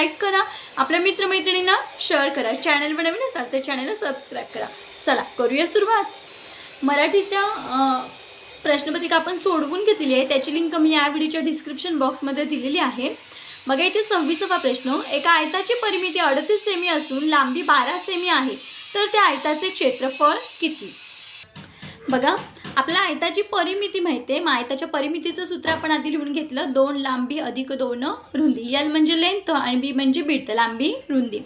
Like करा. आपल्या मित्रमैत्रिणींना शेअर करा. चॅनलवर नवीन असाल तर चॅनलला सबस्क्राईब करा. चला करूया सुरुवात. मराठीच्या प्रश्नपत्रिका आपण सोडवून घेतलेली आहे. त्याची लिंक मी या व्हिडिओच्या डिस्क्रिप्शन बॉक्समध्ये दिलेली आहे. बघा इथे सव्वीसावा प्रश्न. एका आयताची परिमिती अडतीस सेमी असून लांबी बारा सेमी आहे. तर त्या आयताचे क्षेत्रफळ किती? बघा आपल्या आयताची परिमिती माहिती आहे मग आयताच्या परिमितीचं सूत्र आपण आधी लिहून घेतलं. दोन लांबी अधिक दोन रुंदी. यल म्हणजे लेंथ आणि बी म्हणजे बीट लांबी रुंदी.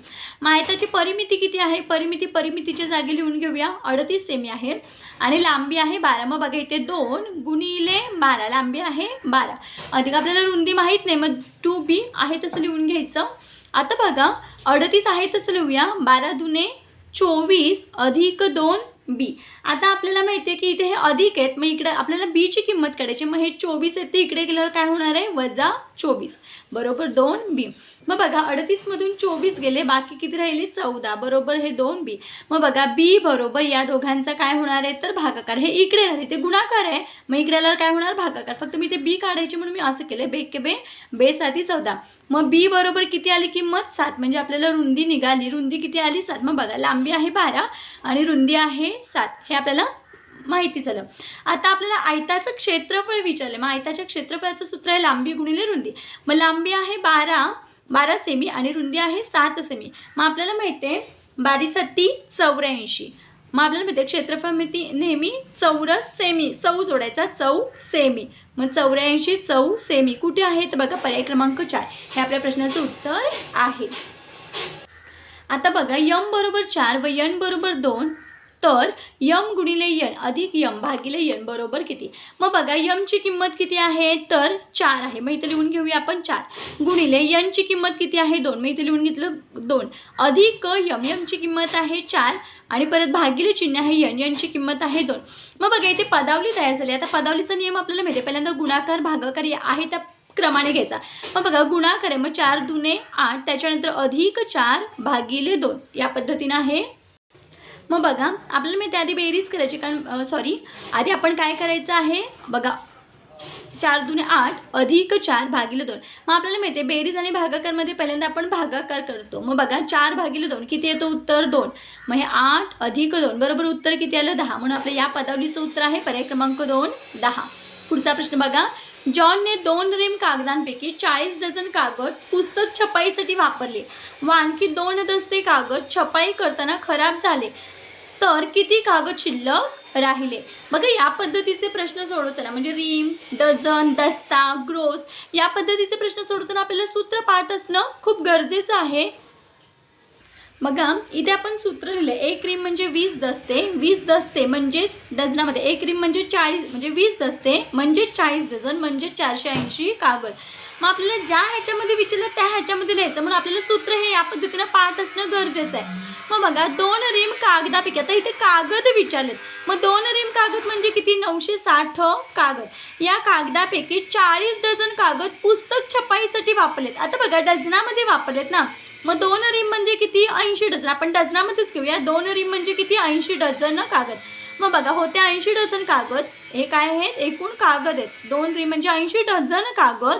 मग आयताची परिमिती किती आहे? परिमिती परिमितीच्या जागी लिहून घेऊया. अडतीस सेमी आहे. आणि लांबी आहे बारा. मग बघा इथे दोन गुणिले बारा. लांबी आहे बारा. अधिक आपल्याला रुंदी माहीत नाही. मग टू बी आहे तसं लिहून घ्यायचं. आता बघा अडतीस आहे तसं लिहूया. बारा दुने चोवीस अधिक दोन बी आता आपल्याला माहिती आहे की इथे हे अधिक आहेत मग इकडे आपल्याला बीची किंमत काढायची मग हे चोवीस आहेत ते इकडे गेल्यावर काय होणार आहे? वजा चोवीस. बरोबर दोन बी मग बघा अडतीसमधून चोवीस गेले बाकी किती राहिले? चौदा. बरोबर हे दोन बी मग बघा बी बरोबर या दोघांचा काय होणार आहे? तर भागाकार. हे इकडे राहिले ते गुणाकार आहे. मग इकडे काय होणार? भागाकार. फक्त मी ते बी काढायची म्हणून मी असं केलं बे के बे बे साती चौदा. मग बी बरोबर किती आली किंमत? सात. म्हणजे आपल्याला रुंदी निघाली. रुंदी किती आली? सात. मग बघा लांबी आहे बारा आणि रुंदी आहे सात. हे आपल्याला माहिती झालं. आता आपल्याला आयताचं क्षेत्रफळ विचारलं मग आयताच्या क्षेत्रफळाचं सूत्र आहे लांबी गुणिले रुंदी. मग लांबी आहे बारा बारा सेमी आणि रुंदी आहे सात सेमी. मग आपल्याला माहिती आहे बारी चौऱ्याऐंशी. मग आपल्याला माहिती आहे क्षेत्रफळ मिती नेहमी चौरस सेमी चौ जोडायचा चौ सेमी. मग चौऱ्याऐंशी चौ सेमी. कुठे आहे? तर बघा पर्याय क्रमांक चार. हे आपल्या प्रश्नाचं उत्तर आहे. आता बघा यम बरोबर चार व यन बरोबर दोन. तर यम गुणिले यन अधिक यम भागिले यन बरोबर किती? मग बघा यमची किंमत किती आहे? तर चार आहे. मग इथे लिहून घेऊया आपण चार. गुणिले यनची किंमत किती आहे? दोन. मग इथे लिहून घेतलं दोन. अधिक यम. यमची किंमत आहे चार आणि परत भागिले चिन्ह आहे यन. यांची किंमत आहे दोन. मग बघा इथे पदावली तयार झाली. आता पदावलीचा नियम आपल्याला माहिती आहे. पहिल्यांदा गुणाकार भागाकार या आहे त्या क्रमाने घ्यायचा. मग बघा गुणाकार आहे. मग चार दुने आठ. त्याच्यानंतर अधिक चार भागिले दोन. या पद्धतीनं आहे मग बघा आपल्याला मी त्याआधी बेरीज करायची कारण सॉरी आधी आपण काय करायचं आहे? बघा चार दुने आठ अधिक चार भागिले दोन. मग आपल्याला माहिती आहे बेरीज आणि भागाकारमध्ये पहिल्यांदा आपण भागाकार करतो. मग बघा चार भागिले दोन किती येतो? उत्तर दोन. मग हे आठ अधिक दोन. बरोबर उत्तर किती आलं? दहा. म्हणून आपलं या पदावलीचं उत्तर आहे पर्याय क्रमांक दोन दहा. पुढचा प्रश्न बघा. जॉनने दोन रिम कागदांपैकी चाळीस डझन कागद पुस्तक छपाईसाठी वापरले. व आणखी दोन दस्ते कागद छपाई करताना खराब झाले. तर किती कागद शिल्लक राहिले? बघा या पद्धतीचे प्रश्न सोडवताना म्हणजे रिम डझन दस्ता ग्रोस या पद्धतीचे प्रश्न सोडवताना आपल्याला सूत्र पाठ असणं खूप गरजेचं आहे. बघा इथे आपण सूत्र लिहिलं एक रिम म्हणजे वीस दस्ते. वीस दस्ते म्हणजेच डझनामध्ये. एक रिम म्हणजे चाळीस म्हणजे वीस दस्ते म्हणजे चाळीस डझन म्हणजे चारशे ऐंशी कागद. मग आपल्याला ज्या ह्याच्यामध्ये विचारलं त्या ह्याच्यामध्ये लिहायचं. म्हणून आपल्याला सूत्र हे या पद्धतीनं पाहत असणं गरजेचं आहे. मग बघा दोन रिम कागदापैकी आता इथे कागद विचारलेत. मग दोन रिम कागद म्हणजे किती? नऊशे साठ कागद. या कागदापैकी चाळीस डझन कागद पुस्तक छपाईसाठी वापरलेत. आता बघा डझनामध्ये वापरलेत ना. मग दोन रिम म्हणजे किती? ऐंशी डझन. आपण डझनामध्येच घेऊया. दोन रिम म्हणजे किती? ऐंशी डझन कागद. मग बघा होते ऐंशी डझन कागद. हे काय आहेत एकूण कागद आहेत. दोन रिम म्हणजे ऐंशी डझन कागद.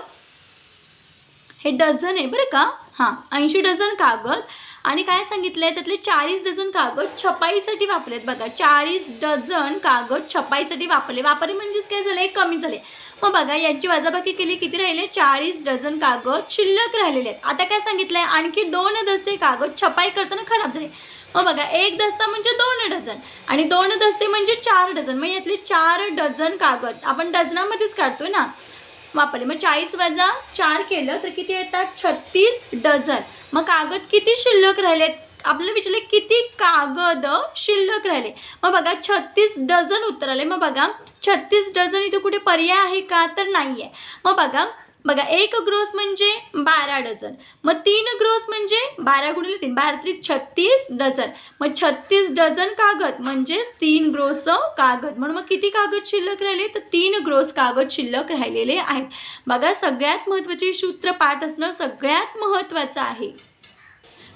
हे डझन आहे बरं का? हां ऐंशी डझन कागद. आणि काय सांगितलं आहे त्यातले चाळीस डझन कागद छपाईसाठी वापरलेत बघा. चाळीस डझन कागद छपाईसाठी वापरले. वापरले म्हणजेच काय झाले कमी झाले. मग बघा यांची वजाबाकी केली किती राहिले? चाळीस डझन कागद शिल्लक राहिलेले आहेत. आता काय सांगितलं आहे आणखी दोन दस्ते कागद छपाई करताना खराब झाले. मग बघा एक दस्ता म्हणजे दोन डझन आणि दोन दस्ते म्हणजे चार डझन. मग यातले चार डझन कागद आपण डझनामध्येच काढतोय ना? वापरले. मग चाळीस वजा चार केलं तर किती येतात? छत्तीस डझन. मग कागद किती शिल्लक राहिलेत? आपल्याला विचारले किती कागद शिल्लक राहिले? मग बघा छत्तीस डझन उत्तर आले मग बघा छत्तीस डझन इथे कुठे पर्याय आहे का? तर नाही आहे मग बघा बघा एक ग्रोस म्हणजे बारा डझन. मग तीन ग्रोस म्हणजे बारा गुणिले तीन. बारा त्रिक छत्तीस डझन. मग छत्तीस डझन कागद म्हणजेच तीन ग्रोस कागद. म्हणून मग किती कागद शिल्लक राहिले? तर तीन ग्रोस कागद शिल्लक राहिलेले आहेत. बघा सगळ्यात महत्त्वाचे सूत्र पाठ असणं सगळ्यात महत्त्वाचं आहे.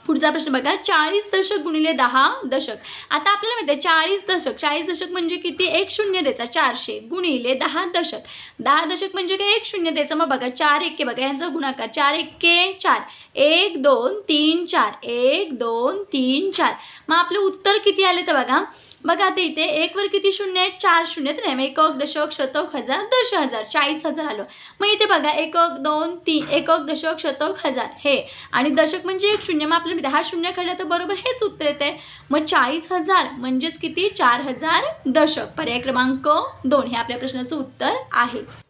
पुढचा प्रश्न बघा चाळीस दशक गुणिले दहा दशक. आता आपल्याला माहिती आहे चाळीस दशक चाळीस दशक म्हणजे किती? एक शून्य द्यायचा चारशे गुणिले दहा दशक. दहा दशक म्हणजे काय? एक शून्य द्यायचं मग बघा चार एके बघा यांचा गुणाकार. चार एके चार. एक दोन तीन चार. एक दोन तीन चार. मग आपलं उत्तर किती आले तर बघा बघा आता इथे एकवर किती शून्य आहे चार शून्य. तर नाही मग एकक दशक शतक हजार दश हजार. चाळीस हजार आलं. मग इथे बघा एकक दोन तीन. एकक दशक शतक हजार. हे. आणि दशक म्हणजे एक शून्य. मग आपल्याला दहा शून्य काढलं तर बरोबर हेच उत्तर येते मग चाळीस हजार म्हणजेच किती? चार हजार दशक. पर्याय क्रमांक दोन. हे आपल्या प्रश्नाचं उत्तर आहे.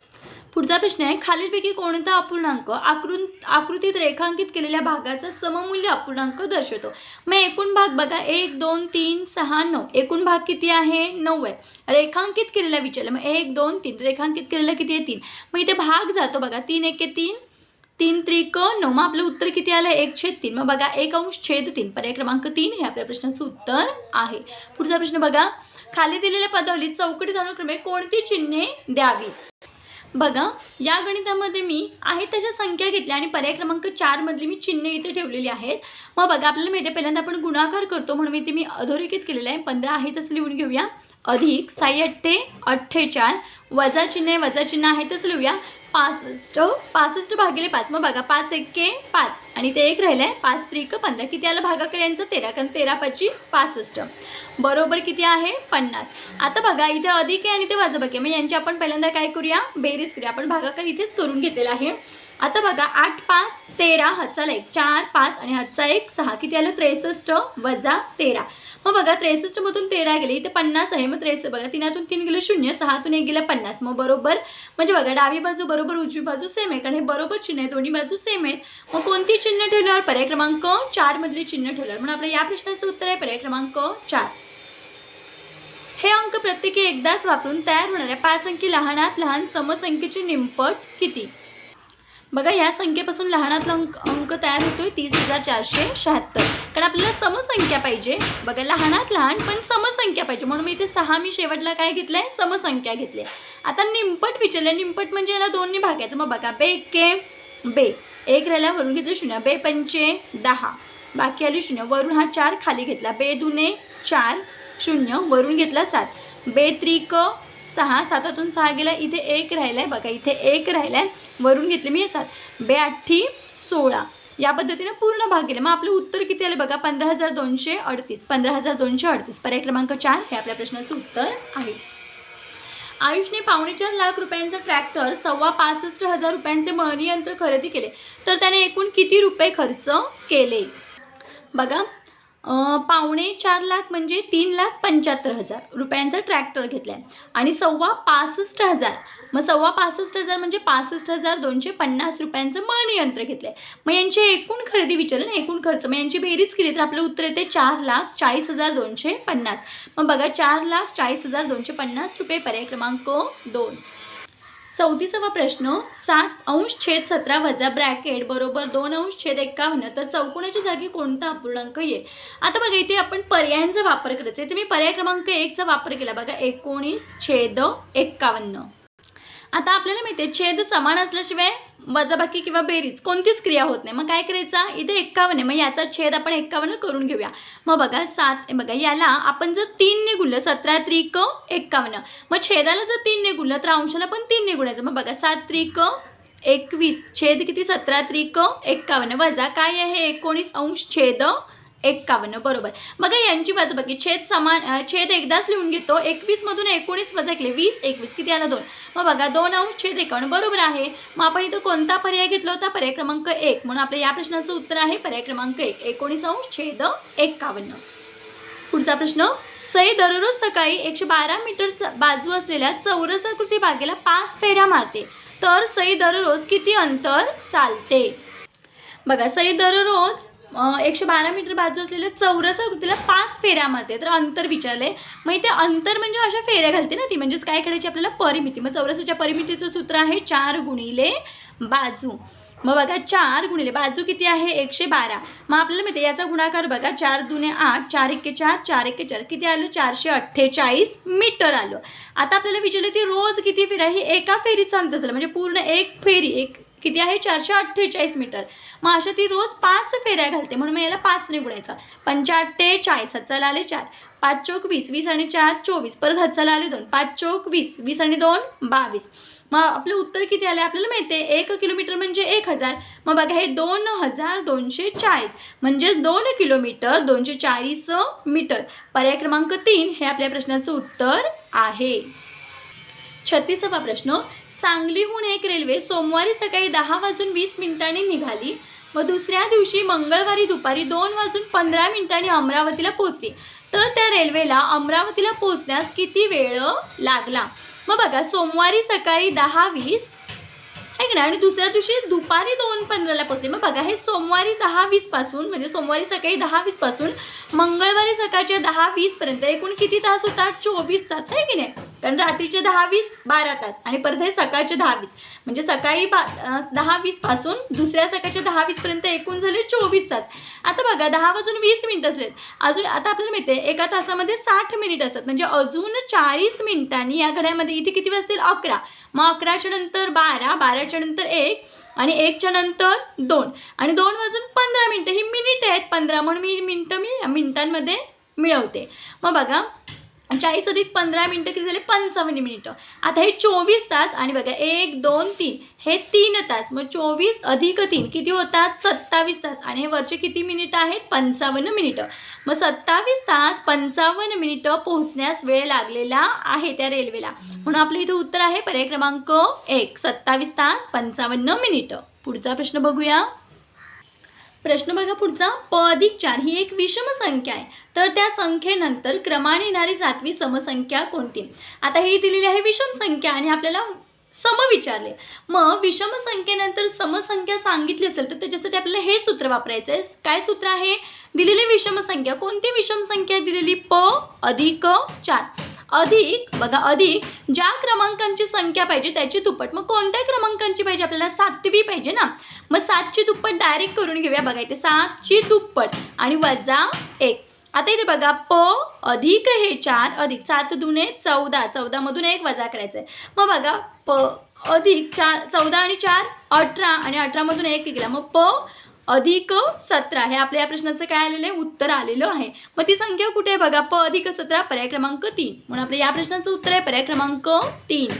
पुढचा प्रश्न आहे खालीलपैकी कोणता अपूर्णांक आकृन आकृतीत रेखांकित केलेल्या भागाचा सममूल्य अपूर्णांक दर्शवतो? मग एकूण भाग बघा एक दोन तीन सहा नऊ. एकूण भाग किती आहे? नऊ आहे. रेखांकित केलेला विचारलं मग एक दोन तीन. रेखांकित केलेला किती आहे? तीन. मग इथे भाग जातो बघा तीन एके तीन. तीन त्रिक नऊ. मग आपलं उत्तर किती आलं? एक छेद तीन. मग बघा एक अंश छेद तीन. पर्याय क्रमांक तीन हे आपल्या प्रश्नाचं उत्तर आहे. पुढचा प्रश्न बघा खाली दिलेल्या पदावलीत चौकटीत अनुक्रमे कोणती चिन्हे द्यावी बघा या गणितामध्ये मी आहे तशा संख्या घेतल्या आणि पर्याय क्रमांक चारमधली मी चिन्ह इथे ठेवलेली आहेत. मग बघा आपल्याला माहिती आहे पहिल्यांदा आपण गुणाकार करतो म्हणून इथे मी अधोरेखित केलेलं आहे. पंधरा आहे तसं लिहून घेऊया. अधिक सायट्टे अठ्ठेचाळ वजा चिन्ह आहे वजा चिन्ह आहे तसं लिहूया पासष्ट पासष्ट भागिले पाच. मग बघा पाच एके पाच. आणि ते एक राहिलं आहे पाच त्रिक पंधरा. किती आलं? भागाकर यांचं तेरा. कारण तेरा पाचची पासष्ट. बरोबर किती आहे? पन्नास. आता बघा इथे अधिक आहे आणि ते वाजबाकी आहे. मग यांची आपण पहिल्यांदा काय करूया? बेरीज करूया. आपण भागाकार इथेच करून घेतलेला आहे. आता बघा आठ पाच तेरा हातचा एक चार पाच आणि हातचा एक सहा. किती आलं? त्रेसष्ट वजा तेरा. मग बघा त्रेसष्टमधून तेरा गेले इथे पन्नास आहे. मग त्रेस बघा तिनातून तीन गेलं शून्य सहातून एक गेलं पन्नास. मग बरोबर म्हणजे बघा डावी बाजू बरोबर उजवी बाजू सेम आहे. कारण हे बरोबर चिन्ह आहे दोन्ही बाजू सेम आहेत. मग कोणती चिन्ह ठेवल्यावर पर्याय क्रमांक चारमधली चिन्ह ठेवल्यावर? म्हणून आपल्या या प्रश्नाचं उत्तर आहे पर्याय क्रमांक चार. हे अंक प्रत्येकी एकदाच वापरून तयार होणाऱ्या पाच अंकी लहानात लहान समसंख्येची निंपट किती? बघा या संख्येपासून लहानातला अंक अंक तयार होतो आहे तीस हजार चारशे शहात्तर. कारण आपल्याला समसंख्या पाहिजे. बघा लहानात लहान पण समसंख्या पाहिजे. म्हणून मी इथे सहा मी शेवटला काय घेतलं आहे समसंख्या घेतली आता निमपट विचारलं निमपट म्हणजे याला दोन्ही भागायचं मग बघा बे के बे. एक राहिला वरून घेतलं शून्य. बे पंचे दहा. बाकी आली शून्य. वरून हा चार खाली घेतला. बे दुने चार. शून्य. वरून घेतला सात. बे त्रिक सहा सातातून सहा गेला इथे एक राहिला आहे बघा इथे एक राहिला आहे वरून घेतले मी सात. बे सोळा. या पद्धतीने पूर्ण भाग गेले. मग आपलं उत्तर किती आलं बघा? पंधरा हजार दोनशे अडतीस. पंधरा हजार दोनशे अडतीस. पर्याय क्रमांक चार हे आपल्या प्रश्नाचं उत्तर आहे. आयुषने पावणे चार लाख रुपयांचा ट्रॅक्टर सव्वा पासष्ट हजार रुपयांचे मळणी यंत्र खरेदी केले. तर त्याने एकूण किती रुपये खर्च केले? बघा पावणे चार लाख म्हणजे तीन लाख पंच्याहत्तर हजार रुपयांचा ट्रॅक्टर घेतला आहे आणि सव्वा पासष्ट हजार मग सव्वा पासष्ट हजार म्हणजे पासष्ट हजार दोनशे पन्नास रुपयांचं मनयंत्र यंत्र घेतलं आहे मग यांची एकूण खरेदी विचारलं ना एकूण खर्च मग यांची बेरीज केली तर आपलं उत्तर येते चार लाख चाळीस हजार दोनशे पन्नास. मग बघा चार लाख चाळीस हजार दोनशे पन्नास रुपये पर्याय क्रमांक दोन. चौतीसावा प्रश्न सात अंश छेद सतरा वजा ब्रॅकेट बरोबर दोन अंश छेद एक्कावन्न तर चौकोनाच्या जागी कोणता अपूर्णांक येईल? आता बघा इथे आपण पर्यायांचा वापर करायचा आहे. तर मी पर्याय क्रमांक एकचा वापर केला. बघा एकोणीस छेद एक्कावन्न. आता आपल्याला माहिती आहे छेद समान असल्याशिवाय वजाबाकी किंवा बेरीज कोणतीच क्रिया होत नाही. मग काय करायचा? इथे एक्कावन्न आहे. मग याचा छेद आपण एक्कावन्न करून घेऊया. मग बघा सात बघा याला आपण जर तीनने गुणलं सतरा त्रिक एक्कावन्न. मग छेदाला जर तीनने गुणलं तर अंशाला पण तीनने गुणायचं मग बघा सात त्रिक एकवीस. छेद किती? सतरा त्रिक एक्कावन्न. वजा काय आहे? एकोणीस अंश छेद एक्कावन्न बरोबर. बघा यांची बाजू बघी. छेद समान छेद एकदाच लिहून घेतो. एकवीसमधून एकोणीस वजा केले वीस एकवीस. किती आलं? दोन. मग बघा दोन अंश छेद एकावन्न बरोबर आहे. मग आपण इथं कोणता पर्याय घेतला होता? पर्याय क्रमांक एक. म्हणून आपल्या या प्रश्नाचं उत्तर आहे पर्याय क्रमांक एक. एकोणीस अंश छेद एक्कावन्न. पुढचा प्रश्न. सई दररोज सकाळी एकशे बारा मीटर च- बाजू असलेल्या चौरसाकृती बागेला पाच फेऱ्या मारते. तर सई दररोज किती अंतर चालते? बघा सई दररोज एकशे बारा मीटर बाजू असलेल्या चौरस तिला पाच फेऱ्या मारते तर अंतर विचारले मग इथे अंतर म्हणजे अशा फेऱ्या घालते ना ती. म्हणजेच काय करायची आपल्याला? परिमिती. मग चौरसाच्या परिमितीचं सूत्र आहे चार गुणिले बाजू. मग बघा चार गुणिले बाजू किती आहे? एकशे बारा. मग आपल्याला माहिती आहे, याचा गुणाकार बघा चार दुने आठ चार एके चार चार एके चार. किती आलं? चारशे अठ्ठेचाळीस मीटर आलं. आता आपल्याला विचारलं ती रोज किती फेऱ्या? ही एका फेरीचा अंतर झालं. म्हणजे पूर्ण एक फेरी एक किती आहे? चारशे अठ्ठेचाळीस मीटर. मग अशा ती रोज पाच फेऱ्या घालते म्हणून मग याला पाच गुणायचं पंचाठ्ठे चाळीस हातचाला आले चार. पाच चौक वीस वीस आणि चार चोवीस. परत हातचाला आले दोन. पाच चौक वीस वीस आणि दोन बावीस. मग आपलं उत्तर किती आलं आपल्याला माहिती आहे? एक किलोमीटर म्हणजे एक हजार. मग बघा हे दोन हजार दोनशे चाळीस. म्हणजे दोन किलोमीटर दोनशे चाळीस मीटर. पर्याय क्रमांक तीन हे आपल्या प्रश्नाचं उत्तर आहे. छत्तीसावा प्रश्न. सांगलीहून एक रेल्वे सोमवारी सकाळी दहा वाजून वीस मिनिटांनी निघाली. व दुसऱ्या दिवशी मंगळवारी दुपारी दोन वाजून पंधरा मिनिटांनी अमरावतीला पोहोचली. तर त्या रेल्वेला अमरावतीला पोहोचण्यास किती वेळ लागला? मग बघा सोमवारी सकाळी दहा वीस आहे की नाही? आणि दुसऱ्या दिवशी दुपारी दोन पंधराला पोहोचले. मग बघा हे सोमवारी दहा वीसपासून म्हणजे सोमवारी सकाळी दहा वीसपासून मंगळवारी सकाळच्या दहा वीसपर्यंत एकूण किती तास होतात चोवीस तास आहे की नाही? कारण रात्रीचे दहा वीस बारा तास. आणि परत हे सकाळचे दहा वीस. म्हणजे सकाळी बा दहा वीसपासून दुसऱ्या सकाळच्या दहा वीसपर्यंत एकूण झाले चोवीस तास. आता बघा दहा वाजून वीस मिनटं झालेत अजून आता आपल्याला माहिती आहे एका तासामध्ये साठ मिनिट असतात. म्हणजे अजून चाळीस मिनिटांनी या घड्यामध्ये इथे किती वाजतील? अकरा. मग अकराच्या नंतर बारा बाराच्या नंतर एक आणि एकच्या नंतर दोन. आणि दोन वाजून पंधरा मिनटं. ही मिनिट आहेत पंधरा. म्हणून मी मिनटं मी मिनटांमध्ये मिळवते. मग बघा चाळीस अधिक पंधरा मिनटं किती झाले? पंचावन्न मिनिटं. आता हे चोवीस तास आणि बघा एक दोन तीन हे तीन तास. मग चोवीस अधिक तीन किती होतात? सत्तावीस तास. आणि हे वरचे किती मिनिटं आहेत? पंचावन्न मिनिटं. मग सत्तावीस तास पंचावन्न मिनिटं पोहोचण्यास वेळ लागलेला आहे त्या रेल्वेला. म्हणून आपलं इथं उत्तर आहे पर्याय क्रमांक एक. सत्तावीस तास पंचावन्न मिनिटं. पुढचा प्रश्न बघूया. प्रश्न बघा पुढचा. प अधिक चार ही एक विषम संख्या आहे. तर त्या संख्येनंतर क्रमाने येणारी सातवी समसंख्या कोणती? आता ही दिलेली आहे विषम संख्या आणि आपल्याला सम विचारले मग विषम संख्येनंतर समसंख्या सांगितली असेल तर त्याच्यासाठी आपल्याला हे सूत्र वापरायचं आहे काय सूत्र आहे? दिलेली विषम संख्या कोणती विषम संख्या दिलेली? प अधिक चार. अधिक बघा अधिक ज्या क्रमांकांची संख्या पाहिजे त्याची दुप्पट. मग कोणत्या क्रमांकांची पाहिजे? आपल्याला सातवी पाहिजे ना? मग सातची दुप्पट डायरेक्ट करून घेऊया. बघा इथे सातची दुप्पट आणि वजा एक. आता इथे बघा प अधिक हे चार अधिक सात दुने चौदा. चौदामधून एक वजा करायचं आहे मग बघा प अधिक चार चौदा आणि चार अठरा आणि अठरामधून एक गेला मग प अधिक सतरा. हे आपल्या या प्रश्नाचं काय आलेलं आहे? उत्तर आलेलं आहे. मग ती संख्या कुठे आहे बघा? प अधिक सतरा पर्याय क्रमांक तीन. म्हणून आपल्या या प्रश्नाचं उत्तर आहे पर्याय क्रमांक तीन.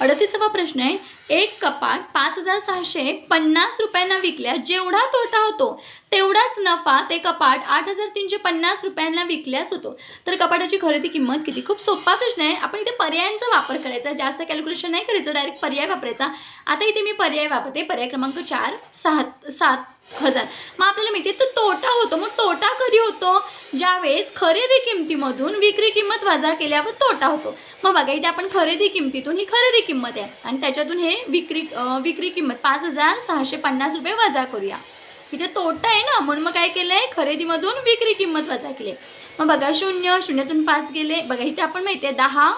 अडतीसावा प्रश्न आहे. एक कपाट पाच हजार सहाशे पन्नास रुपयांना विकल्यास जेवढा तोटा होतो तेवढाच नफा ते कपाट आठ हजार तीनशे पन्नास रुपयांना विकल्यास होतो. तर कपाटाची खरेदी किंमत किती? खूप सोपा प्रश्न आहे. आपण इथे पर्यायांचा वापर करायचा. जास्त कॅल्क्युलेशन नाही करायचं. डायरेक्ट पर्याय वापरायचा. आता इथे मी पर्याय वापरते. पर्याय क्रमांक चार सात सात हजार. मग आपल्याला माहिती आहे तो तोटा होतो. मग तोटा कधी होतो? ज्यावेळेस खरेदी किमतीमधून विक्री किंमत वजा केल्यावर तोटा होतो. मग बघा इथे आपण खरेदी किमतीतून ही खरेदी किंमत आहे. आणि त्याच्यातून हे विक्री विक्री किंमत पाच हजार सहाशे पन्नास रुपये वजा करूया. इथे तोटा आहे ना म्हणून मग काय केलं आहे खरेदीमधून विक्री किंमत वजा केली. आहे. मग बघा शून्य शून्यातून पाच गेले. बघा इथे आपण माहिती आहे दहा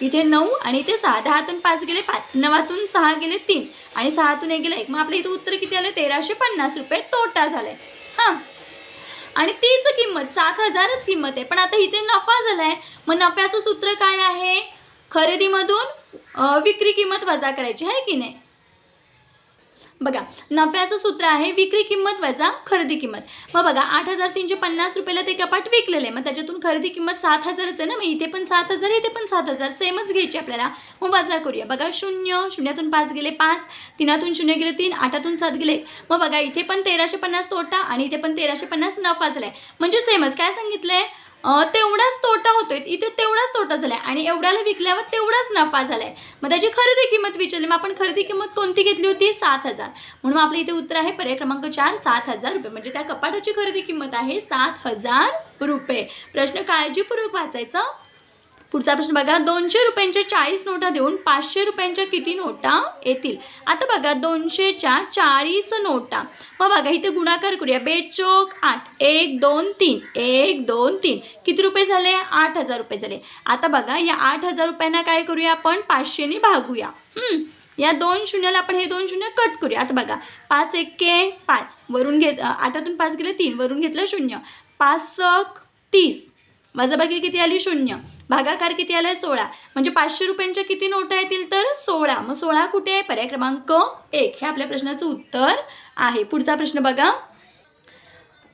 इथे नऊ आणि इथे सहा. दहातून पाच गेले पाच. नवातून सहा गेले तीन. आणि सहातून एक गेलं एक. मग आपलं इथं उत्तर किती आलं? तेराशे पन्नास रुपये तोटा झालाय. हां. आणि तीच किंमत सात हजारच किंमत आहे. पण आता इथे नफा झालाय. मग नफ्याचं सूत्र काय आहे? खरेदीमधून विक्री किंमत वजा करायची आहे की नाही? बघा नफ्याचं सूत्र आहे विक्री किंमत वजा खरेदी किंमत. मग बघा आठ हजार तीनशे पन्नास रुपयाला ते कपाट विकलेलं आहे. मग त्याच्यातून खरेदी किंमत सात हजारच आहे ना? मग इथे पण सात हजार इथे पण सात हजार. सेमच घ्यायची आपल्याला. मग वजा करूया. बघा शून्य शून्यातून पाच गेले पाच तीनातून शून्य गेले तीन आठातून सात गेले मग बघा इथे पण तेराशे पन्नास तोटा आणि इथे पण तेराशे पन्नास नफा झाला आहे म्हणजे सेमच. काय सांगितलं आहे तेवढाच तोटा होतोय. इथे तेवढाच तोटा झालाय. आणि एवढ्याला विकल्यावर तेवढाच नफा झालाय. मग त्याची खरेदी किंमत विचारली. मग आपण खरेदी किंमत कोणती घेतली होती? सात हजार. म्हणून आपल्या इथे उत्तर आहे पर्याय क्रमांक चार सात हजार रुपये. म्हणजे त्या कपाटाची खरेदी किंमत आहे सात हजार रुपये. प्रश्न काळजीपूर्वक वाचायचं. पुढचा प्रश्न बघा दोनशे रुपयांच्या चाळीस नोटा देऊन पाचशे रुपयांच्या किती नोटा येतील? आता बघा दोनशेच्या चाळीस नोटा. मग बघा इथे गुणाकार करूया. बेचोक आठ. एक दोन तीन. एक दोन तीन. किती रुपये झाले? आठ हजार रुपये झाले. आता बघा या आठ हजार रुपयांना काय करूया आपण? पाचशेने भागूया. या दोन शून्याला आपण हे दोन शून्य कट करूया. आता बघा पाच एक्के पाच. वरून घेत आठातून पाच गेले तीन. वरून घेतलं शून्य. पाच सक तीस वजाबाकी किती आली? शून्य. भागाकार किती आलाय? सोळा. म्हणजे पाचशे रुपयांच्या किती नोटा येतील तर? सोळा. मग सोळा कुठे आहे? पर्याय क्रमांक एक. हे आपल्या प्रश्नाचं उत्तर आहे. पुढचा प्रश्न बघा.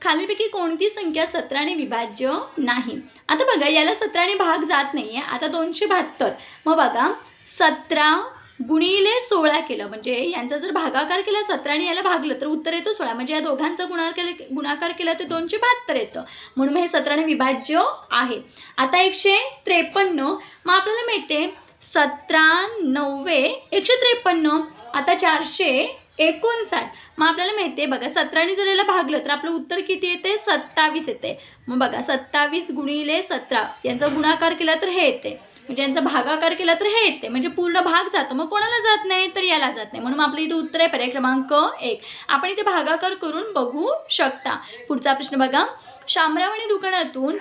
खालीलपैकी कोणती संख्या सतराने विभाज्य नाही? आता बघा याला सतराने भाग जात नाही आहे आता दोनशे बहात्तर. मग बघा. सतरा गुणिले सोळा केलं. म्हणजे यांचा जर भागाकार केला सतराने याला भागलं तर उत्तर येतो सोळा. म्हणजे या दोघांचा गुणाकार केला गुणाकार केला तर दोनशे बहात्तर येतं. म्हणून मग हे सतराने विभाज्य आहे. आता एकशे त्रेपन्न मग आपल्याला मिळते सतरा नव्वे एकशे त्रेपन्न आता चारशे एकोणसाठ. मग आपल्याला माहिती आहे बघा सतराने जर याला भागलं तर आपलं उत्तर किती येते? सत्तावीस येते. मग बघा सत्तावीस गुणिले सतरा. यांचा गुणाकार केला तर हे येते. म्हणजे यांचा भागाकार केला तर हे येते. म्हणजे पूर्ण भाग जातो. मग कोणाला जात नाही तर याला जात नाही. म्हणून आपलं इथं उत्तर आहे पर्याय क्रमांक एक. आपण इथे भागाकार करून बघू शकता. पुढचा प्रश्न बघा. शामरावाने दुकानातून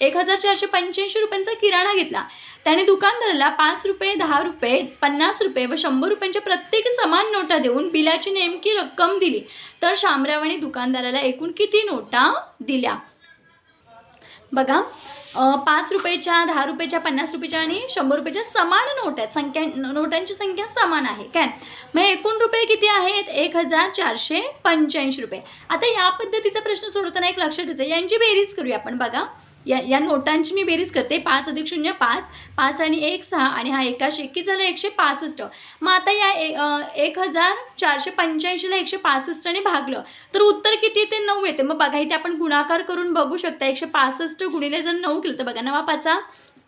एक हजार चारशे पंच्याऐंशी रुपयांचा किराणा घेतला. त्याने दुकानदाराला पाच रुपये दहा रुपये पन्नास रुपये व शंभर रुपयांच्या प्रत्येक समान नोटा देऊन बिलाची नेमकी रक्कम दिली. तर शामरावाने दुकानदाराला एकूण किती नोटा दिल्या? बघा पाच रुपयाच्या दहा रुपयाच्या पन्नास रुपयाच्या आणि शंभर रुपयाच्या समान नोट आहेत. संख्या नोटांची संख्या समान आहे काय? मग एकूण रुपये किती आहेत? एक हजार चारशे पंच्याऐंशी रुपये. आता या पद्धतीचा प्रश्न सोडवताना एक लक्षात ठेवायचं. यांची बेरीज करूया आपण बघा. या या नोटांची मी बेरीज करते. पाच अधिक शून्य पाच पाच आणि एक सहा आणि हा एकाशे किती झालं एकशे पासष्ट. मग आता या ए- एक हजार चारशे पंच्याऐंशीला एकशे पासष्टने भागलं. तर उत्तर किती ते नऊ येते. मग बघा इथे आपण गुणाकार करून बघू शकता. एकशे पासष्ट गुणिले जर नऊ केलं तर बघा नवा पाचा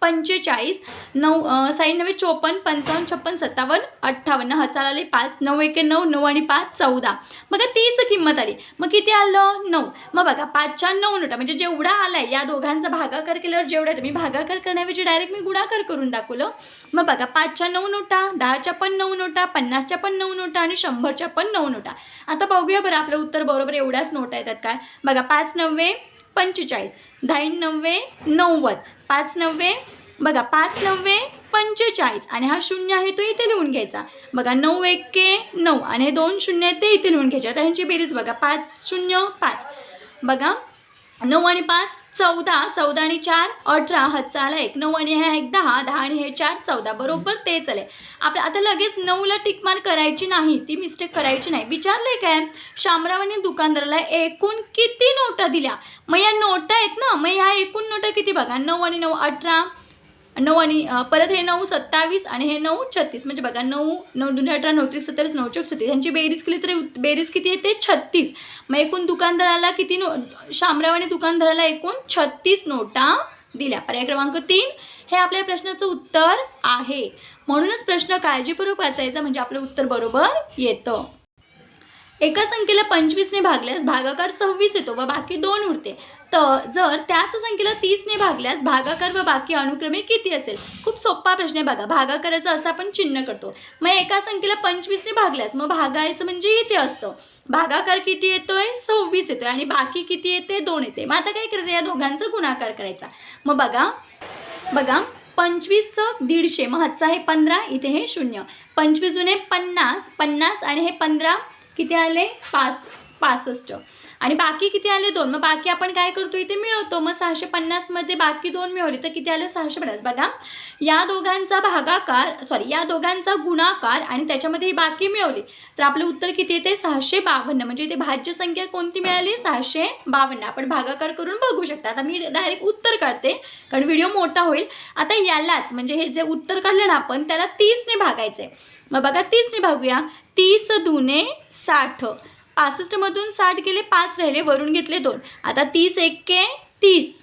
पंचेचाळीस नऊ अ, साई नव्हे चोपन्न पंचावन्न छप्पन सत्तावन्न अठ्ठावन्न. हजार आले पाच नऊ एके नऊ नऊ आणि पाच चौदा. बघा तीच किंमत आली. मग किती आलं? नऊ. मग बघा पाचच्या नऊ नोटा म्हणजे जेवढा आलाय या दोघांचा भागाकार केल्यावर जेवढा तुम्ही मी भागाकार करण्याऐवजी डायरेक्ट मी गुणाकार करून दाखवलं. मग बघा पाचच्या नऊ नोटा दहाच्या पण नऊ नोटा पन्नासच्या पण नऊ नोटा आणि शंभरच्या पण नऊ नोटा. आता बघूया बरं आपलं उत्तर बरोबर एवढ्याच नोटा येतात काय? बघा पाच नव्वे पंचेचाळीस. दहा नव्वे नव्वद. पाच नव्वे बघा पाच नव्वे पंचेचाळीस. आणि हा शून्य आहे तो इथे लिहून घ्यायचा. बघा नऊ एके नऊ. आणि हे दोन शून्य आहेत ते इथे लिहून घ्यायचे. आता ह्यांची बेरीज बघा पाच शून्य पाच. बघा नऊ आणि पाच चौदा चौदा आणि चार अठरा हातचा आला एक. नऊ आणि हे एक दहा दहा आणि हे चार चौदा. बरोबर? तेच आले आपल्या आता लगेच नऊला टिकमार करायची नाही. ती मिस्टेक करायची नाही. विचारले काय? शामरावाने दुकानदाराला एकूण किती नोटा दिल्या? मग या नोटा आहेत ना? मग ह्या एकूण नोटा किती बघा? नऊ आणि नऊ अठरा नऊ आणि परत हे नऊ सत्तावीस आणि हे नऊ छत्तीस. म्हणजे बघा नऊ नऊ दोन अठरा नऊ त्रिक सत्तावीस नऊ चौक छत्तीस. यांची बेरीज केली तर उत- बेरीज किती येते छत्तीस. मग एकूण दुकानदाराला किती नो शामरावाने दुकानदाराला एकूण छत्तीस नोटा दिल्या. पर्याय क्रमांक तीन. हे आपल्या प्रश्नाचं उत्तर आहे. म्हणूनच प्रश्न काळजीपूर्वक वाचायचा म्हणजे आपलं उत्तर बरोबर येतं. एका संख्येला पंचवीसने भागल्यास भागाकार सव्वीस येतो व बाकी दोन उरते तर जर त्याच संख्येला तीसने भागल्यास भागाकार व बाकी अनुक्रमे किती असेल? खूप सोपा प्रश्न आहे बघा. भागाकाराचं असं आपण चिन्ह करतो. मग एका संख्येला पंचवीसने भागल्यास मग भागायचं म्हणजे इथे असतं. भागाकार किती येतोय? सव्वीस येतोय आणि बाकी किती येते? दोन येते. मग आता काय करायचं? या दोघांचा गुणाकार करायचा. मग बघा. बघा. पंचवीस दीडशे. मग हातचा आहे पंधरा. इथे हे शून्य. पंचवीस जुने पन्नास. पन्नास आणि हे पंधरा. किती आले? पाच. पासष्ट. आणि बाकी किती आले दोन? मग बाकी आपण काय करतो? इथे मिळवतो. मग सहाशे पन्नासमध्ये बाकी दोन मिळवली तर किती आले? सहाशे पन्नास. बघा या दोघांचा भागाकार सॉरी या दोघांचा गुणाकार आणि त्याच्यामध्ये ही बाकी मिळवली तर आपलं उत्तर किती येते? सहाशे बावन्न. म्हणजे इथे भाज्य संख्या कोणती मिळाली? सहाशे बावन्न. आपण भागाकार करून बघू शकता. आता मी डायरेक्ट उत्तर काढते कारण व्हिडिओ मोठा होईल. आता यालाच म्हणजे हे जे उत्तर काढलं ना आपण त्याला तीसने भागायचे मग बघा तीसने भागूया. तीस दुने साठ. पासष्टमधून साठ गेले पाच राहिले वरून घेतले दोन. आता तीस एके तीस.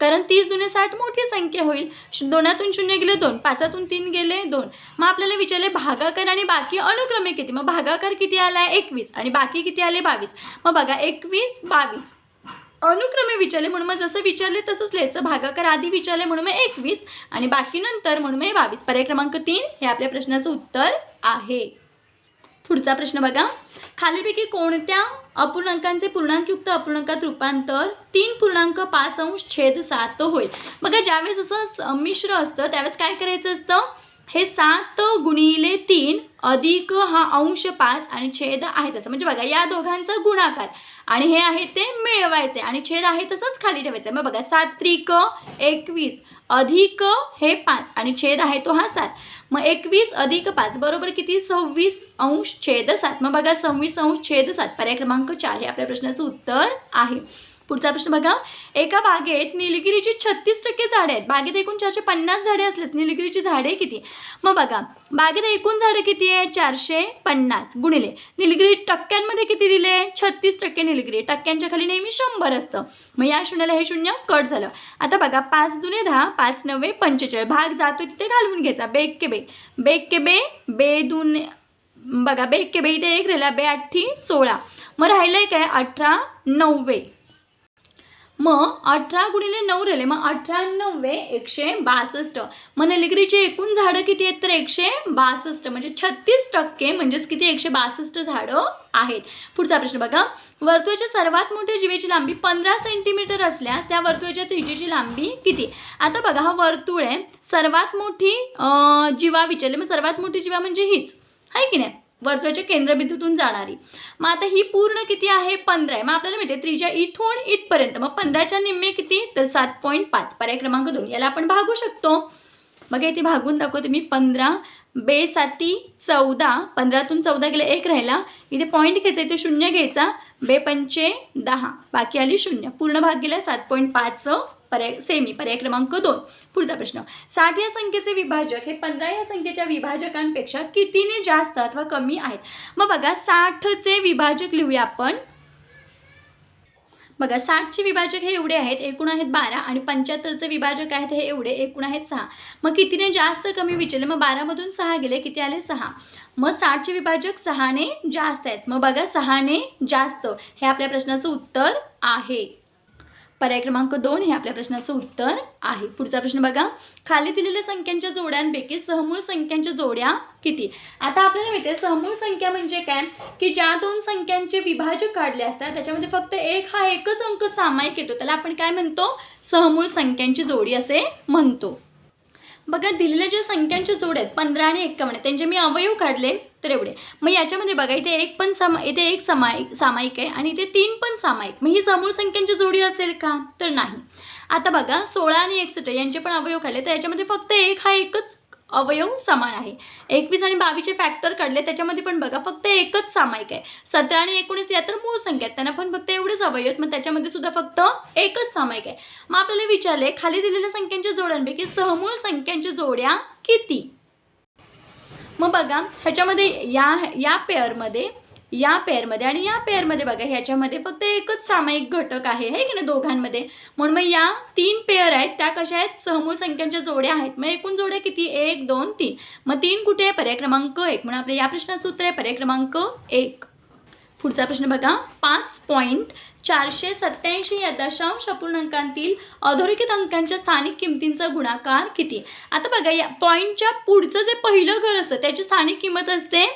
कारण तीस दुने साठ मोठी संख्या होईल. दोनातून शून्य गेले दोन पाचातून तीन गेले दोन. मग आपल्याला विचारले भागाकार आणि बाकी अनुक्रमे किती? मग भागाकार किती आला आहे एकवीस. आणि बाकी किती आले? बावीस. मग बघा एकवीस बावीस. अनुक्रमे विचारले म्हणून मग जसं विचारले तसंच लिहायचं. भागाकार आधी विचारले म्हणून मग एकवीस. आणि बाकी नंतर म्हणून मग बावीस. पर्याय क्रमांक तीन हे आपल्या प्रश्नाचं उत्तर आहे. पुढचा प्रश्न बघा. खालीपैकी कोणत्या अपूर्णांकांचे पूर्णांकयुक्त अपूर्णांकात रूपांतर? तीन पूर्णांक पाच अंश छेद सात होईल बघा ज्यावेळेस असं मिश्र असतं त्यावेळेस काय करायचं असतं? हे सात गुणिले तीन अधिक हा अंश पाच आणि छेद आहे तसं. म्हणजे बघा या दोघांचा गुणाकार. आणि हे आहे ते मिळवायचे आणि छेद आहे तसंच खाली ठेवायचं. मग बघा सात त्रिक एकवीस अधिक हे पाच आणि छेद आहे तो हा सात. मग एकवीस अधिक पाच बरोबर किती? सव्वीस अंश छेद सात. मग बघा सव्वीस अंश छेद सात पर्याय क्रमांक चार हे आपल्या प्रश्नाचं उत्तर आहे. पुढचा प्रश्न बघा. एका बागेत निलगिरीची छत्तीस टक्के झाडे आहेत. बागेत एकूण चारशे पन्नास झाडे असल्यास निलगिरीची झाडे किती? मग बघा. बागेत एकूण झाडे किती आहे चारशे पन्नास गुणिले. निलगिरी टक्क्यांमध्ये किती दिले? छत्तीस टक्के निलगिरी. टक्क्यांच्या खाली नेहमी शंभर असतं. मग या शून्याला हे शून्य कट झालं. आता बघा पाच दुने दहा पाच नव्वे पंचेचाळीस. भाग जातो तिथे घालवून घ्यायचा. बेग के बे. बेग के बे बे दुने बघा बे के बे इथे एक राहिला. बे अठ्ठी सोळा. मग राहिलं काय अठरा नव्वे. मग अठरा गुणिले नऊ राहिले. मग अठरा नव्वे एकशे बासष्ट. मग निलगिरीची एकूण झाडं किती आहेत तर एकशे बासष्ट. म्हणजे छत्तीस टक्के म्हणजेच किती एकशे बासष्ट झाडं आहेत. पुढचा प्रश्न बघा. वर्तुळाच्या सर्वात मोठ्या जीवेची लांबी पंधरा सेंटीमीटर असल्यास त्या वर्तुळाच्या त्रिजेची लांबी किती? आता बघा हा वर्तुळ आहे. सर्वात मोठी जीवा विचारली मग म्हणजे सर्वात मोठी जीवा म्हणजे हीच. आहे की नाही? वर्तुळाच्या केंद्रबिंदूतून जाणारी. मग आता ही पूर्ण किती आहे? पंधरा आहे. मग आपल्याला माहिती आहे त्रिज्या इथून इथपर्यंत. मग पंधराच्या निम्मे किती? तर सात पॉईंट पाच. पर्याय क्रमांक दोन. याला आपण भागू शकतो. मग इथे भागून दाखवते मी पंधरा बेसाती चौदा. पंधरातून चौदा गेले एक राहिला. इथे पॉईंट घ्यायचा इथे शून्य घ्यायचा. बे पंचे दहा. बाकी आली शून्य. पूर्ण भाग गेला सात पॉईंट पाच पर्याय सेमी पर्याय क्रमांक दोन. पुढचा प्रश्न. साठ या संख्येचे विभाजक हे पंधरा या संख्येच्या विभाजकांपेक्षा कितीने जास्त अथवा कमी आहेत? मग बघा साठचे विभाजक लिहूया आपण. बघा साठचे विभाजक हे एवढे आहेत एकूण आहेत बारा आणि पंच्याहत्तरचे विभाजक आहेत हे एवढे एकूण आहेत सहा. मग कितीने जास्त कमी विचारले मग बारामधून सहा गेले किती आले? सहा. मग साठचे विभाजक सहाने जास्त आहेत. मग बघा सहाने जास्त. हे आपल्या प्रश्नाचं उत्तर आहे. पर्याय क्रमांक दोन हे आपल्या प्रश्नाचं उत्तर आहे. पुढचा प्रश्न बघा. खाली दिलेल्या संख्यांच्या जोड्यांपैकी सहमूळ संख्यांच्या जोड्या किती? आता आपल्याला माहिती आहे सहमूळ संख्या म्हणजे काय? की ज्या दोन संख्यांचे विभाजक काढले असतात त्याच्यामध्ये फक्त एक हा एकच अंक सामायिक येतो. त्याला आपण काय म्हणतो? सहमूळ संख्यांची जोडी असे म्हणतो. बघा दिलेल्या ज्या संख्यांच्या जोड्या आहेत पंधरा आणि एक्कावन्न त्यांचे मी अवयव काढले. तर एवढे. मग याच्यामध्ये बघा इथे एक पण समा इथे एक सामायिक सामायिक आहे आणि इथे तीन पण सामायिक. मग ही समूळ संख्यांची जोडी असेल का? तर नाही. आता बघा सोळा आणि एकसष्ट यांचे पण अवयव काढले तर याच्यामध्ये फक्त एक हा एकच अवयव समान आहे. एकवीस आणि बावीसचे फॅक्टर काढले त्याच्यामध्ये पण बघा फक्त एकच सामायिक आहे. सतरा आणि एकोणीस या तर मूळ संख्या आहेत. त्यांना पण फक्त एवढेच अवयव आहेत. मग त्याच्यामध्ये सुद्धा फक्त एकच सामायिक आहे. मग आपल्याला विचारले खाली दिलेल्या संख्यांच्या जोड्यांपैकी सहमूळ संख्यांच्या जोड्या किती? मग बघा ह्याच्यामध्ये या या पेअरमध्ये या पेअरमध्ये आणि या पेअरमध्ये बघा ह्याच्यामध्ये फक्त एकच सामायिक घटक आहे हे की नाही दोघांमध्ये? म्हणून मग या तीन पेअर आहेत त्या कशा आहेत? सहमूळ संख्यांच्या जोड्या आहेत. मग एकूण जोड्या किती? एक दोन तीन. मग तीन कुठे आहे? पर्याय क्रमांक एक. म्हणून आपल्या या प्रश्नाचं उत्तर आहे पर्याय क्रमांक एक. पुढचा प्रश्न बघा. पाच पॉईंट चारशे सत्याऐंशी या दशांश अपूर्णांकांतील अधोरेखित अंकांच्या स्थानिक किमतींचा गुणाकार किती? आता बघा या पॉईंटच्या पुढचं जे पहिलं घर असतं त्याची स्थानिक किंमत असते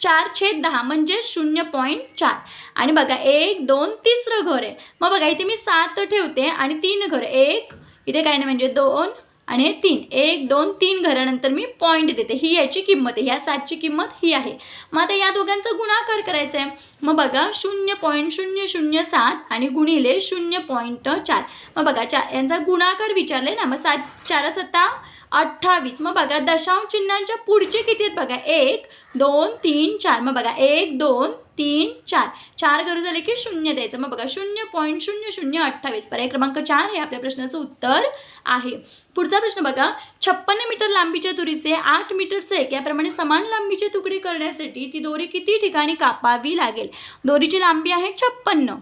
चार छेद दहा म्हणजे शून्य पॉईंट चार. आणि बघा एक दोन तिसरं घर आहे. मग बघा इथे मी सात ठेवते आणि तीन घर. एक इथे काय नाही म्हणजे दोन आणि हे तीन एक दोन तीन घरानंतर मी पॉईंट देते. ही याची किंमत आहे. ह्या सातची किंमत ही आहे. मग आता या दोघांचा गुणाकार करायचा आहे मग बघा शून्य पॉईंट शून्य शून्य सात आणि गुणिले शून्य पॉईंट चार. मग बघा चार यांचा गुणाकार विचारले ना. मग सात चार सत्ता अठ्ठावीस. मग बघा दशांश चिन्हांच्या पुढचे किती आहेत बघा? एक दोन तीन चार. मग बघा एक दोन तीन चार. चार घर झाले की शून्य द्यायचं. मग बघा शून्य पॉईंट शून्य शून्य अठ्ठावीस. पर्याय क्रमांक चार हे आपल्या प्रश्नाचं उत्तर आहे. पुढचा प्रश्न बघा. छप्पन्न मीटर लांबीच्या दोरीचे आठ मीटरचे एक. याप्रमाणे समान लांबीचे तुकडे करण्यासाठी ती दोरी किती ठिकाणी कापावी लागेल? दोरीची लांबी आहे छप्पन्न.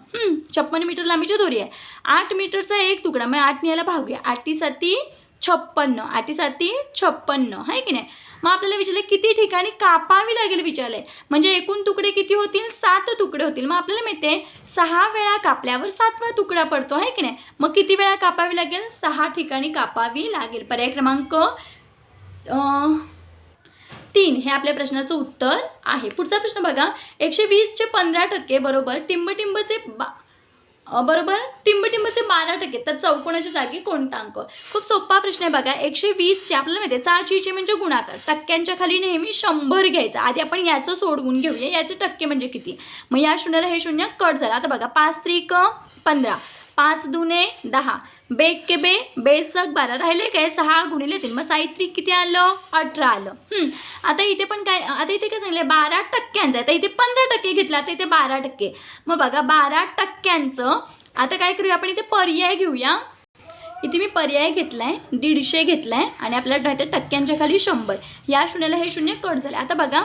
छप्पन्न मीटर लांबीची दोरी आहे. आठ मीटरचा एक तुकडा. मग आठ न्यायला भागूया. आठी साती छप्पन्न. आठी साती छप्पन्न. आहे की नाही? मग आपल्याला विचारलं किती ठिकाणी कापावी लागेल विचारले म्हणजे एकूण तुकडे किती होतील? सात तुकडे होतील. मग आपल्याला माहिती आहे सहा वेळा कापल्यावर सातवा तुकडा पडतो. आहे की नाही? मग किती वेळा कापावी लागेल? सहा ठिकाणी कापावी लागेल. पर्याय क्रमांक तीन. हे आपल्या प्रश्नाचं उत्तर आहे. पुढचा प्रश्न बघा. एकशे वीसचे पंधरा टक्के बरोबर टिंबटिंबचे बा बरोबर? टिंबटिंबचे बारा टक्के. तर चौकोनाच्या जागी कोणता अंक? खूप सोपा प्रश्न आहे बघा. एकशे वीसचे आपल्याला माहिती आहे चाचीचे म्हणजे गुणाकार. टक्क्यांच्या खाली नेहमी शंभर घ्यायचं. आधी आपण याचं सोडवून घेऊया. याचे टक्के म्हणजे किती? मग या शून्याला हे शून्य कट झालं. आता बघा पाच त्रिक पंधरा. पाच दुने दहा. बेग के बे बेसक बारा. राहिले काय? सहा गुणिले तीन. मग साहित्रिक किती आलं? अठरा आलं. आता इथे पण काय आता इथे काय सांगितलं बारा टक्क्यांचं आहे. तर इथे पंधरा टक्के घेतला तर इथे बारा टक्के. मग बघा बारा टक्क्यांचं. आता काय करूया आपण? इथे पर्याय घेऊया. इथे मी पर्याय घेतला आहे दीडशे घेतला आहे आणि आपल्याला राहतं टक्क्यांच्या खाली शंभर. या शून्याला हे शून्य कट झाले आता बघा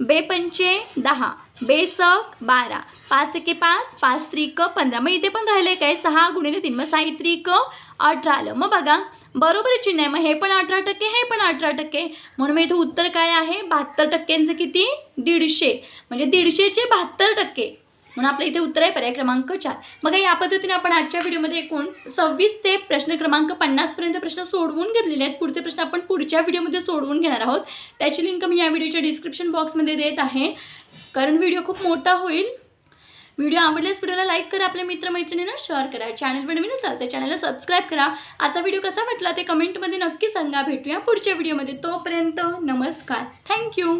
बेपंचे दहा बेसक बारा. पाच एके पाच पाच त्रिक पंधरा. मग इथे पण राहिले काय? सहा गुणिले तीन. मग साहित्रिक अठरा आलं. मग बघा बरोबर चिन्ह आहे. मग हे पण अठरा टक्के हे पण अठरा टक्के. म्हणून मग इथं उत्तर काय आहे? बहात्तर टक्क्यांचं किती? दीडशे. म्हणजे दीडशेचे बहात्तर टक्के. म्हणून आपल्या इथे उत्तर आहे पर्याय क्रमांक चार. मग या पद्धतीने आपण आजच्या व्हिडिओमध्ये एकूण सव्वीस ते प्रश्न क्रमांक पन्नासपर्यंत प्रश्न सोडवून घेतलेले आहेत. पुढचे प्रश्न आपण पुढच्या व्हिडिओमध्ये सोडवून घेणार आहोत. त्याची लिंक मी या व्हिडिओच्या डिस्क्रिप्शन बॉक्समध्ये देत आहे. कारण व्हिडिओ खूप मोठा होईल. व्हिडिओ आवडल्यास व्हिडिओला लाईक करा आपल्या मित्रमैत्रिणींना शेअर करा. चॅनल बनवीन असाल तर चॅनलला सबस्क्राईब करा. आजचा व्हिडिओ कसा वाटला ते कमेंटमध्ये नक्की सांगा. भेटूया पुढच्या व्हिडिओमध्ये. तोपर्यंत नमस्कार. थँक्यू.